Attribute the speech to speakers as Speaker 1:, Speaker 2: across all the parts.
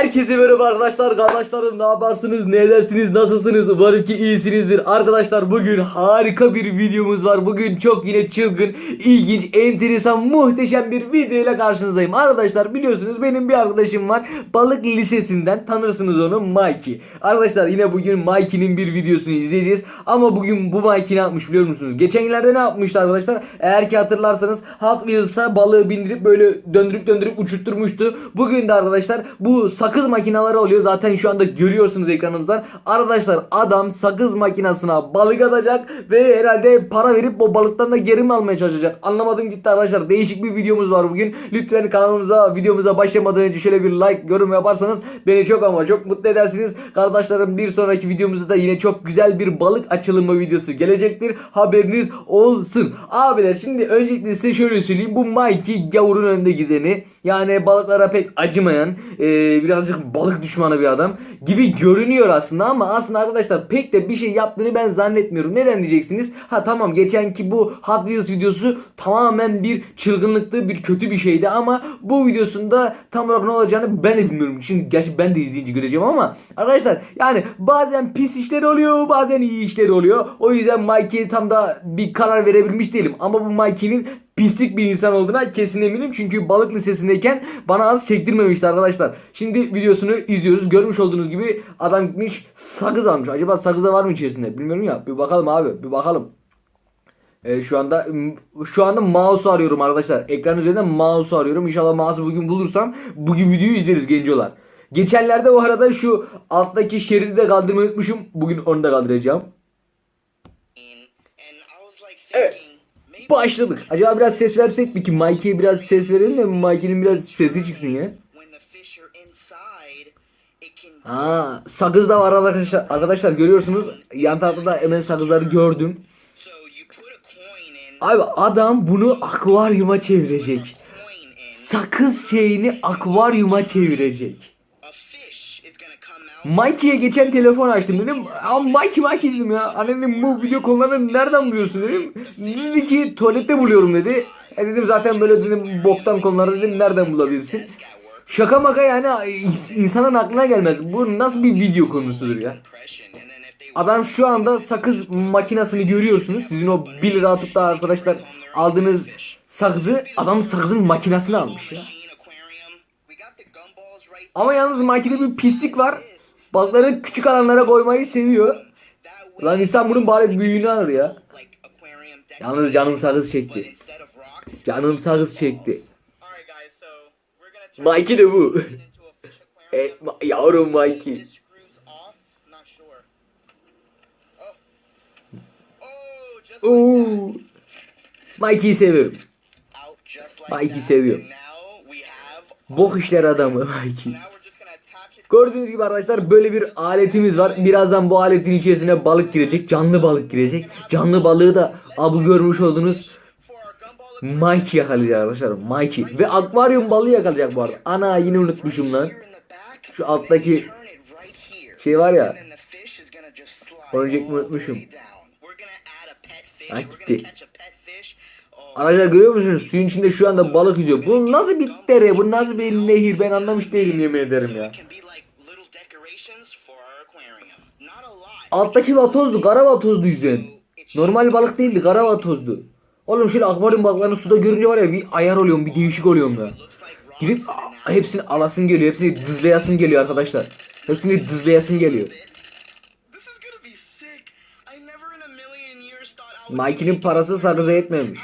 Speaker 1: Herkese merhaba arkadaşlar, kardeşlerim ne yaparsınız, ne edersiniz, nasılsınız? Umarım ki iyisinizdir. Arkadaşlar bugün harika bir videomuz var. Bugün çok yine çılgın, ilginç, enteresan, muhteşem bir video ile karşınızdayım. Arkadaşlar biliyorsunuz benim bir arkadaşım var. Balık lisesinden tanırsınız onu Mikey. Arkadaşlar yine bugün Mikey'nin bir videosunu izleyeceğiz. Ama bugün bu Mikey ne yapmış biliyor musunuz? Geçen yıllarda ne yapmıştı arkadaşlar? Eğer ki hatırlarsanız Hot Wheels'a balığı bindirip böyle döndürüp döndürüp uçurtturmuştu. Bugün de arkadaşlar bu sakız makineleri oluyor. Zaten şu anda görüyorsunuz ekranımızdan. Arkadaşlar adam sakız makinesine balık atacak ve herhalde para verip o balıktan da geri mi almaya çalışacak? Anlamadım gitti arkadaşlar. Değişik bir videomuz var bugün. Lütfen kanalımıza videomuza başlamadan önce şöyle bir like yorum yaparsanız beni çok ama çok mutlu edersiniz. Kardeşlerim bir sonraki videomuzda da yine çok güzel bir balık açılımı videosu gelecektir. Haberiniz olsun. Abiler şimdi öncelikle size şöyle söyleyeyim. Bu Mikey gavurun önde gideni. Yani balıklara pek acımayan e, birazcık balık düşmanı bir adam gibi görünüyor aslında ama aslında arkadaşlar pek de bir şey yaptığını ben zannetmiyorum. Neden diyeceksiniz? Ha tamam geçenki bu Hot Wheels videosu tamamen bir çılgınlıktı, bir kötü bir şeydi ama bu videosunda tam olarak ne olacağını ben de bilmiyorum. Şimdi gerçi ben de izleyince göreceğim ama arkadaşlar yani bazen pis işler oluyor, bazen iyi işler oluyor. O yüzden Mikey'e tam da bir karar verebilmiş değilim. Ama bu Mikey'nin pislik bir insan olduğuna kesin eminim. Çünkü balık lisesindeyken bana az çektirmemişti arkadaşlar. Şimdi videosunu izliyoruz. Görmüş olduğunuz gibi adam gitmiş sakız almış. Acaba sakıza var mı içerisinde? Bilmiyorum ya. Bir bakalım abi. Bir bakalım. Ee, şu anda şu anda mouse'u arıyorum arkadaşlar. Ekran üzerinde mouse'u arıyorum. İnşallah mouse'u bugün bulursam bugün videoyu izleriz gencolar. Geçenlerde o arada şu alttaki şeridi de kaldırmayı unutmuşum. Bugün onu da kaldıracağım. Evet. Başladık. Acaba biraz ses versek mi ki? Mikey'e biraz ses verelim de Mikey'nin biraz sesi çıksın ya. Aa, sakız da var arkadaşlar. Arkadaşlar görüyorsunuz. Yan tarafta da hemen sakızları gördüm. Abi adam bunu akvaryuma çevirecek. Sakız şeyini akvaryuma çevirecek. Mikey'e geçen telefon açtım dedim. Ama Mikey Mikey dedim ya. Annem dedim bu video konularını nereden buluyorsun dedim. Dedi ki tuvalette buluyorum dedi. E dedim zaten böyle dedim boktan konuları dedim nereden bulabilirsin. Şaka maka yani ins- insanın aklına gelmez. Bu nasıl bir video konusudur ya. Adam şu anda sakız makinesini görüyorsunuz. Sizin o 1 lira atıp da arkadaşlar aldığınız sakızı adam sakızın makinesini almış ya. Ama yalnız makinede bir pislik var. Balıkları küçük alanlara koymayı seviyor. Lan insan bunun bari büyüğünü alır ya. Yalnız canım sakız çekti. Canım sakız çekti. Mikey de bu. E, ma- yavrum Mikey. Oo. Mikey'i seviyorum. Mikey seviyor. Bok işler adamı Mikey. Gördüğünüz gibi arkadaşlar böyle bir aletimiz var. Birazdan bu aletin içerisine balık girecek. Canlı balık girecek. Canlı balığı da abu görmüş olduğunuz Mikey yakalayacak arkadaşlar. Mikey. Ve akvaryum balığı yakalayacak bu arada. Ana yine unutmuşum lan. Şu alttaki şey var ya. Önceki unutmuşum. Ha, gitti. Arkadaşlar görüyor musunuz? Suyun içinde şu anda balık yüzüyor. Bu nasıl bir dere? Bu nasıl bir nehir? Ben anlamış değilim yemin ederim ya. Alttaki vatozdu. Kara vatozdu yüzden. Normal balık değildi. Kara vatozdu. Oğlum şöyle akvaryum balıklarını suda görünce var ya bir ayar oluyorum. Bir değişik oluyorum ya. Gidip hepsini alasın geliyor. Hepsini dızlayasın geliyor arkadaşlar. Hepsini dızlayasın geliyor. Mikey'nin parası sakıza yetmemiş.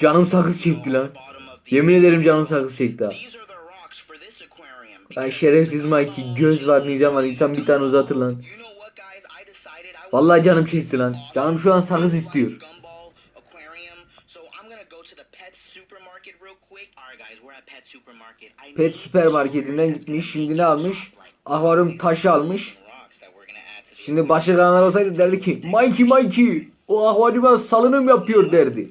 Speaker 1: Canım sakız çekti lan. Yemin ederim canım sakız çekti ha. Ben şerefsiz Mikey göz var nizam var insan bir tane uzatır lan. Vallahi canım çekti lan. Canım şu an sakız istiyor. Pet süpermarketinden gitmiş şimdi ne almış? Akvaryum taşı almış. Şimdi başka kanallar olsaydı derdi ki Mikey Mikey o akvaryuma salınım yapıyor derdi.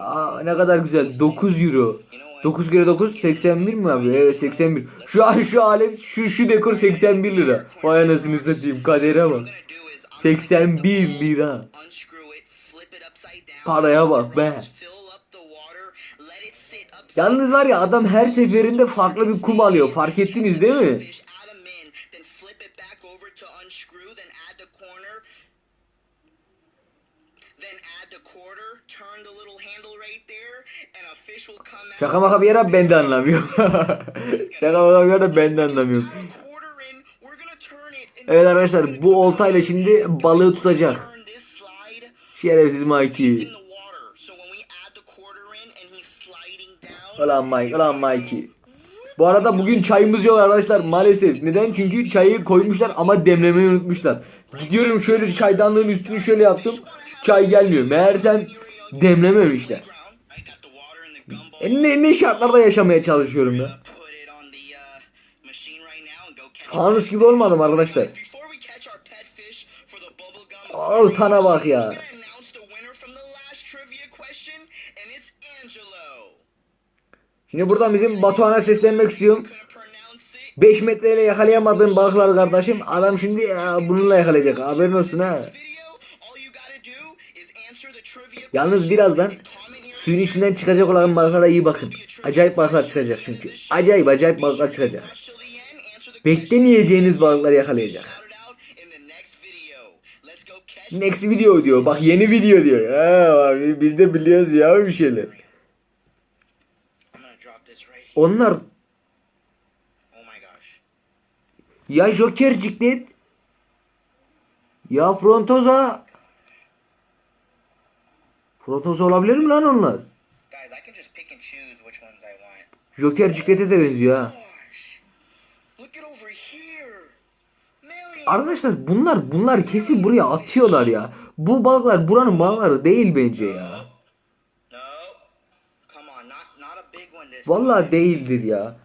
Speaker 1: Aa ne kadar güzel 9 euro. 9 kere 9 81 mi abi? Evet 81. Şu an şu alet şu şu dekor 81 lira. Vay anasını satayım kadere bak. 81 lira. Paraya bak be. Yalnız var ya adam her seferinde farklı bir kum alıyor. Fark ettiniz değil mi? Şaka maka bir yere ben de anlamıyorum. Şaka maka bir yere ben de anlamıyorum. Evet arkadaşlar bu oltayla şimdi balığı tutacak. Şerefsiz Mikey. Ulan Mike, ulan Mikey. Bu arada bugün çayımız yok arkadaşlar maalesef. Neden? Çünkü çayı koymuşlar ama demlemeyi unutmuşlar. Gidiyorum şöyle çaydanlığın üstünü şöyle yaptım. Çay gelmiyor. Meğersem demlememişler. E ne, ne şartlarda yaşamaya çalışıyorum
Speaker 2: catch
Speaker 1: Fanus gibi olmadım arkadaşlar. Oltana bak ya. Şimdi buradan bizim Batuhan'a seslenmek istiyorum.
Speaker 2: Couldn't pronounce it.
Speaker 1: 5 metreyle yakalayamadığım balıklar kardeşim. Adam şimdi bununla yakalayacak. Haberin olsun ha. Yalnız birazdan suyun içinden çıkacak olan balıklara iyi bakın. Acayip balıklar çıkacak çünkü. Acayip acayip balıklar çıkacak. Beklemeyeceğiniz balıklar yakalayacak.
Speaker 2: next video.
Speaker 1: Diyor. Bak yeni video diyor. Ha, bak, biz de biliyoruz ya bir şeyler. Onlar ya Joker ciklet ya Frontoza Frontoza olabilir mi lan onlar? Joker ciklete de benziyor ha. Arkadaşlar bunlar bunlar kesin buraya atıyorlar ya. Bu balıklar buranın balıkları değil bence ya. Vallahi değildir ya.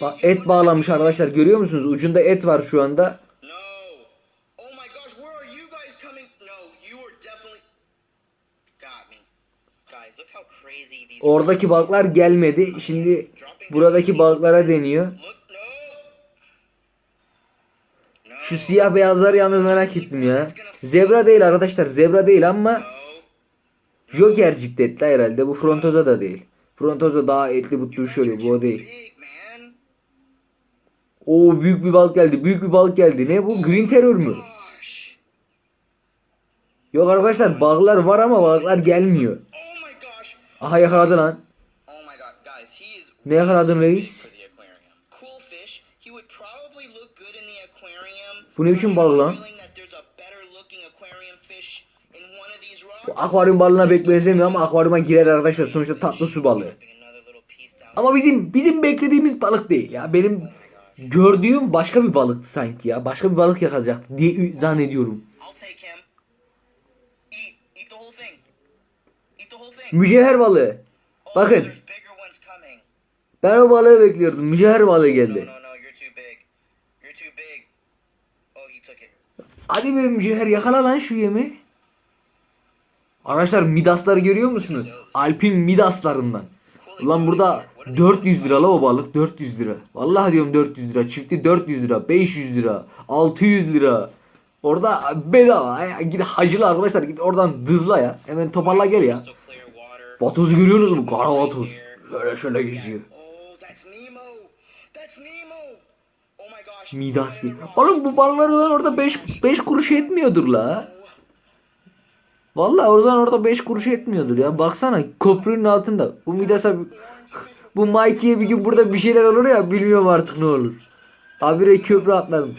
Speaker 1: Bak et bağlamış arkadaşlar görüyor musunuz? Ucunda et var şu anda. Oradaki balıklar gelmedi. Şimdi buradaki balıklara deniyor. Şu siyah beyazları yalnız merak ettim ya. Zebra değil arkadaşlar. Zebra değil ama. Joker cikletli herhalde. Bu Frontoza da değil. Frontoza daha etli butlu şöyle bu o değil. Oo büyük bir balık geldi. Büyük bir balık geldi. Ne bu? Green Terror mü? Yok arkadaşlar balıklar var ama balıklar gelmiyor.
Speaker 2: Oh.
Speaker 1: Aha yakaladı lan.
Speaker 2: Oh
Speaker 1: Ne yakaladın reis? Bu ne biçim balık lan? Bu akvaryum balığına pek benzemiyor ama akvaryuma girer arkadaşlar. Sonuçta tatlı su balığı. Ama bizim bizim beklediğimiz balık değil ya. Benim gördüğüm başka bir balıktı sanki ya. Başka bir balık yakalayacaktı diye zannediyorum. Mücevher balığı. Bakın ben o balığı bekliyordum. Mücevher balığı geldi.
Speaker 2: big. Oh.
Speaker 1: Hadi be mücevher yakala lan şu yemi. Arkadaşlar midasları görüyor musunuz? Alpin midaslarından. Ulan burada 400 lira la o balık 400 lira. Vallahi diyorum 400 lira. Çifti 400 lira, 500 lira, 600 lira. Orada bedava. Git hacıla arkadaşlar git oradan dızla ya. Hemen toparla gel ya. Vatozu görüyorsunuz mu? Kara vatoz. Şöyle şöyle geziyor. Midas gibi. Oğlum bu balıklar ulan orada 5 5 kuruş etmiyordur la. Vallahi oradan orada 5 kuruş etmiyordur ya. Baksana köprünün altında. Bu Midas'a bu Mikey'e bir gün burada bir şeyler olur ya bilmiyorum artık ne olur. Habire köprü atladım.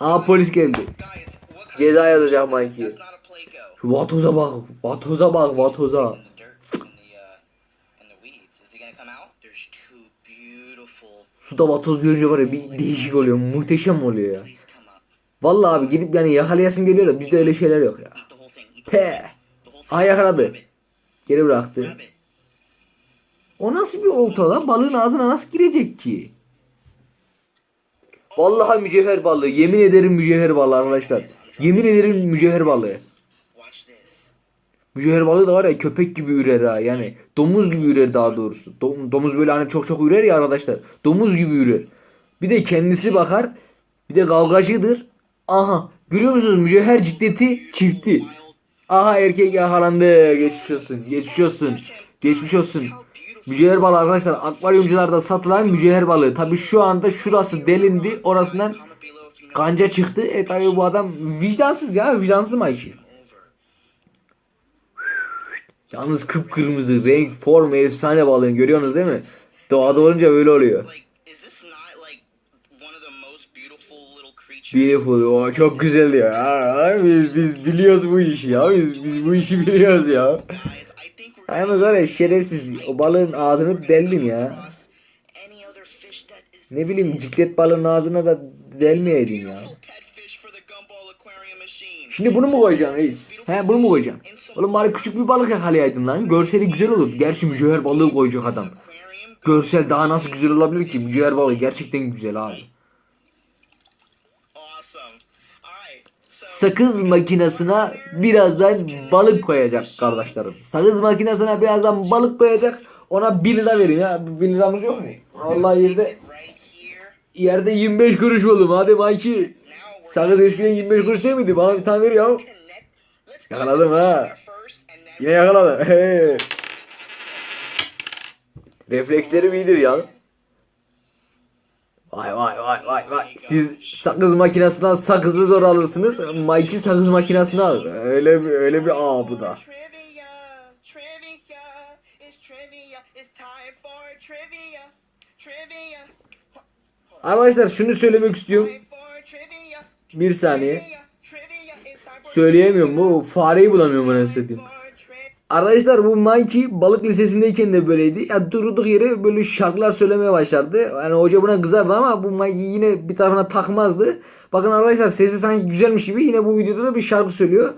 Speaker 1: Aa polis geldi. Ceza yazacak Mikey'e. Şu vatoza bak. Vatoza bak vatoza.
Speaker 2: He.
Speaker 1: Suda vatoz görünce var ya bir değişik oluyor. Muhteşem oluyor ya. Vallahi abi gidip yani yakalayasın geliyor da bizde öyle şeyler yok ya.
Speaker 2: Thing.
Speaker 1: Aha yakaladı. Geri bıraktı. O nasıl bir olta lan? Balığın ağzına nasıl girecek ki? Vallahi mücevher balığı. Yemin ederim mücevher balığı arkadaşlar. Yemin ederim mücevher balığı. Mücevher balığı da var ya köpek gibi ürer ha. Yani domuz gibi ürer daha doğrusu. Dom- domuz böyle hani çok çok ürer ya arkadaşlar. Domuz gibi ürer. Bir de kendisi bakar. Bir de kavgacıdır. Aha. Görüyor musunuz mücevher ciddeti çifti. Aha erkek yakalandı. Geçmiş olsun. Geçmiş olsun. Geçmiş olsun. Mücevher balığı arkadaşlar akvaryumcularda satılan mücevher balığı. Tabi şu anda şurası delindi. Orasından kanca çıktı. E tabi bu adam vicdansız ya. Vicdansız mı? Yalnız kıpkırmızı renk, form, efsane balığın görüyorsunuz değil mi? Doğada olunca böyle oluyor.
Speaker 2: Beautiful.
Speaker 1: O çok güzel ya. Biz, biz biliyoruz bu işi ya. Biz, biz bu işi biliyoruz ya. Yalnız var ya şerefsiz. O balığın ağzını deldim ya. Ne bileyim ciklet balığın ağzına da delmeyeydin ya. Şimdi bunu mu koyacaksın reis? He bunu mu koyacaksın? Oğlum bari küçük bir balık yakalayaydın lan. Görseli güzel olur. Gerçi mücevher balığı koyacak adam. Görsel daha nasıl güzel olabilir ki? Mücevher balığı gerçekten güzel abi. Sakız makinesine birazdan balık koyacak kardeşlerim. Sakız makinesine birazdan balık koyacak. Ona 1 lira verin ya. 1 liramız yok mu? Vallahi yerde yerde 25 kuruş buldum. Hadi Mikey. Sakız eskiden 25 kuruş değil miydi? Bana bir tane ver ya. Yakaladım ha. Yine yakaladı. Hey. Reflekslerim iyidir ya. Vay vay vay vay vay. Siz sakız makinesinden sakızı zor alırsınız. Mikey sakız makinesini alır. Öyle bir öyle bir ağ bu da. Arkadaşlar şunu söylemek istiyorum. Bir saniye. Söyleyemiyorum bu fareyi bulamıyorum anasını satayım. Arkadaşlar bu Mikey balık lisesindeyken de böyleydi. Ya durduk yere böyle şarkılar söylemeye başlardı. Yani hoca buna kızardı ama bu Mikey yine bir tarafına takmazdı. Bakın arkadaşlar sesi sanki güzelmiş gibi yine bu videoda da bir şarkı söylüyor.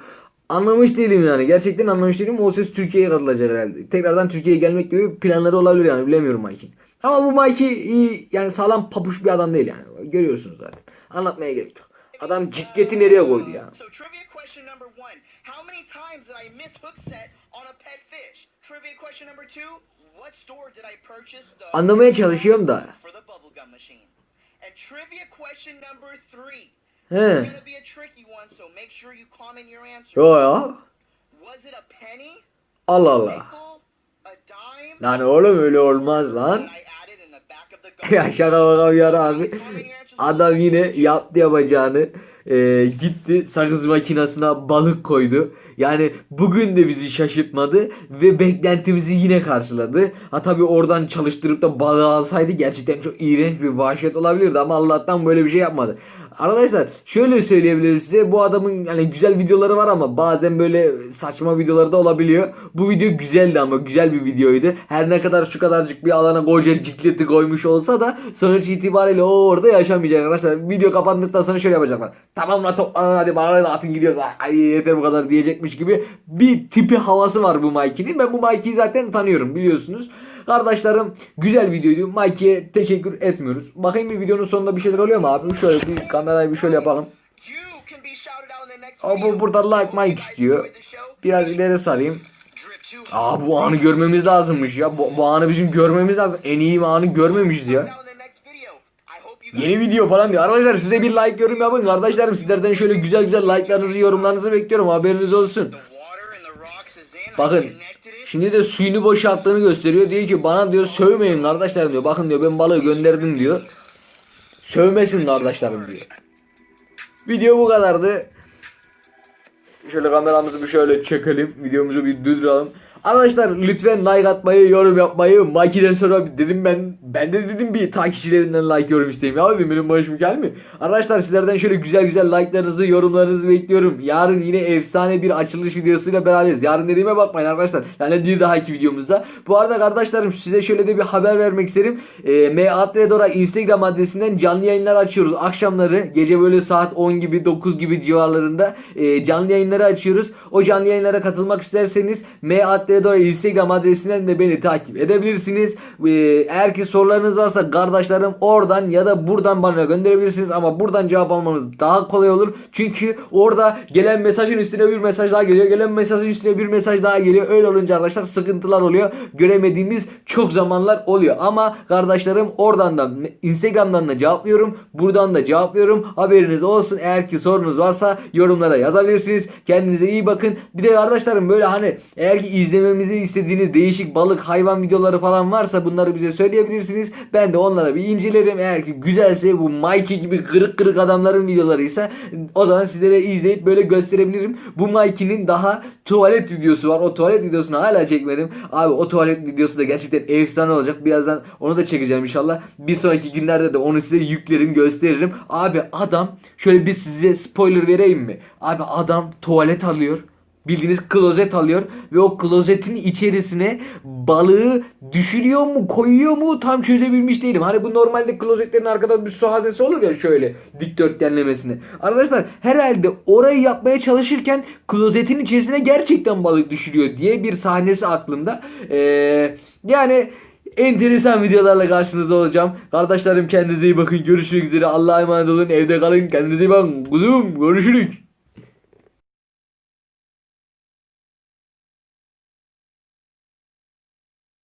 Speaker 1: Anlamış değilim yani. Gerçekten anlamış değilim. O ses Türkiye'ye katılacak herhalde. Tekrardan Türkiye'ye gelmek gibi planları olabilir yani. Bilemiyorum Mikey. Ama bu Mikey iyi yani sağlam papuş bir adam değil yani. Görüyorsunuz zaten. Anlatmaya gerek yok. Adam ciddiyeti nereye koydu ya?
Speaker 2: On a pet fish? Trivia question number two: What store did I purchase the
Speaker 1: Anlamaya çalışıyorum da.
Speaker 2: for the bubblegum machine? And trivia question number three.
Speaker 1: He.
Speaker 2: It's gonna be a tricky one, so make sure you comment your answer.
Speaker 1: Yo ya.
Speaker 2: Was it a penny,
Speaker 1: Allah Allah.
Speaker 2: nickel, a dime?
Speaker 1: Lan oğlum öyle olmaz lan.
Speaker 2: I added in the back of the
Speaker 1: ya şaka bakalım ya abi. Adam yine yaptı yapacağını. Ee, gitti sakız makinesine balık koydu. Yani bugün de bizi şaşırtmadı ve beklentimizi yine karşıladı. Ha tabi oradan çalıştırıp da balığı alsaydı gerçekten çok iğrenç bir vahşet olabilirdi ama Allah'tan böyle bir şey yapmadı. Arkadaşlar şöyle söyleyebilirim size bu adamın yani güzel videoları var ama bazen böyle saçma videoları da olabiliyor. Bu video güzeldi ama güzel bir videoydu. Her ne kadar şu kadarcık bir alana koca cikleti koymuş olsa da sonuç itibariyle o orada yaşamayacak arkadaşlar. Video kapandıktan sonra şöyle yapacaklar. Tamam lan toplanın hadi bana atın gidiyoruz. Ay yeter bu kadar diyecekmiş gibi bir tipi havası var bu Mikey'nin. Ben bu Mikey'i zaten tanıyorum biliyorsunuz. Kardeşlerim güzel videoydu. Mikey'e teşekkür etmiyoruz. Bakayım bir videonun sonunda bir şeyler oluyor mu abi? Şöyle bir kamerayı bir şöyle yapalım. Aa, bu burada like Mike istiyor. Biraz ileri sarayım. Aa bu anı görmemiz lazımmış ya. Bu, bu anı bizim görmemiz lazım. En iyi anı görmemişiz ya. Yeni video falan diyor. Arkadaşlar size bir like yorum yapın. Kardeşlerim sizlerden şöyle güzel güzel like'larınızı yorumlarınızı bekliyorum. Haberiniz olsun.
Speaker 2: The water and the rocks is in. I
Speaker 1: Bakın şimdi de suyunu boşalttığını gösteriyor. Diyor ki bana diyor sövmeyin kardeşlerim diyor. Bakın diyor ben balığı gönderdim diyor. Sövmesin kardeşlerim diyor. Video bu kadardı. Şöyle kameramızı bir şöyle çekelim. Videomuzu bir durduralım. Arkadaşlar lütfen like atmayı, yorum yapmayı, makinen sonra dedim ben, ben de dedim bir takipçilerinden like yorum isteyeyim ya dedim benim başım gelmiyor. Arkadaşlar sizlerden şöyle güzel güzel like'larınızı, yorumlarınızı bekliyorum. Yarın yine efsane bir açılış videosuyla beraberiz. Yarın dediğime bakmayın arkadaşlar. Yani bir dahaki videomuzda. Bu arada kardeşlerim size şöyle de bir haber vermek isterim. E, M Atredora Instagram adresinden canlı yayınlar açıyoruz. Akşamları gece böyle saat 10 gibi 9 gibi civarlarında e, canlı yayınları açıyoruz. O canlı yayınlara katılmak isterseniz M Teodoro Instagram adresinden de beni takip edebilirsiniz. Ee, eğer ki sorularınız varsa kardeşlerim oradan ya da buradan bana gönderebilirsiniz ama buradan cevap almamız daha kolay olur. Çünkü orada gelen mesajın üstüne bir mesaj daha geliyor. Gelen mesajın üstüne bir mesaj daha geliyor. Öyle olunca arkadaşlar sıkıntılar oluyor. Göremediğimiz çok zamanlar oluyor. Ama kardeşlerim oradan da Instagram'dan da cevaplıyorum. Buradan da cevaplıyorum. Haberiniz olsun. Eğer ki sorunuz varsa yorumlara yazabilirsiniz. Kendinize iyi bakın. Bir de kardeşlerim böyle hani eğer ki izlememizi istediğiniz değişik balık hayvan videoları falan varsa bunları bize söyleyebilirsiniz. Ben de onlara bir incelerim. Eğer ki güzelse bu Mikey gibi kırık kırık adamların videolarıysa o zaman sizlere izleyip böyle gösterebilirim. Bu Mikey'nin daha tuvalet videosu var. O tuvalet videosunu hala çekmedim. Abi o tuvalet videosu da gerçekten efsane olacak. Birazdan onu da çekeceğim inşallah. Bir sonraki günlerde de onu size yüklerim gösteririm. Abi adam şöyle bir size spoiler vereyim mi? Abi adam tuvalet alıyor. Bildiğiniz klozet alıyor ve o klozetin içerisine balığı düşürüyor mu koyuyor mu tam çözebilmiş değilim. Hani bu normalde klozetlerin arkada bir su haznesi olur ya şöyle dikdörtgenlemesine. Arkadaşlar herhalde orayı yapmaya çalışırken klozetin içerisine gerçekten balık düşürüyor diye bir sahnesi aklımda. Ee, yani enteresan videolarla karşınızda olacağım. Kardeşlerim kendinize iyi bakın. Görüşmek üzere. Allah'a emanet olun. Evde kalın. Kendinize iyi bakın. Kuzum görüşürük.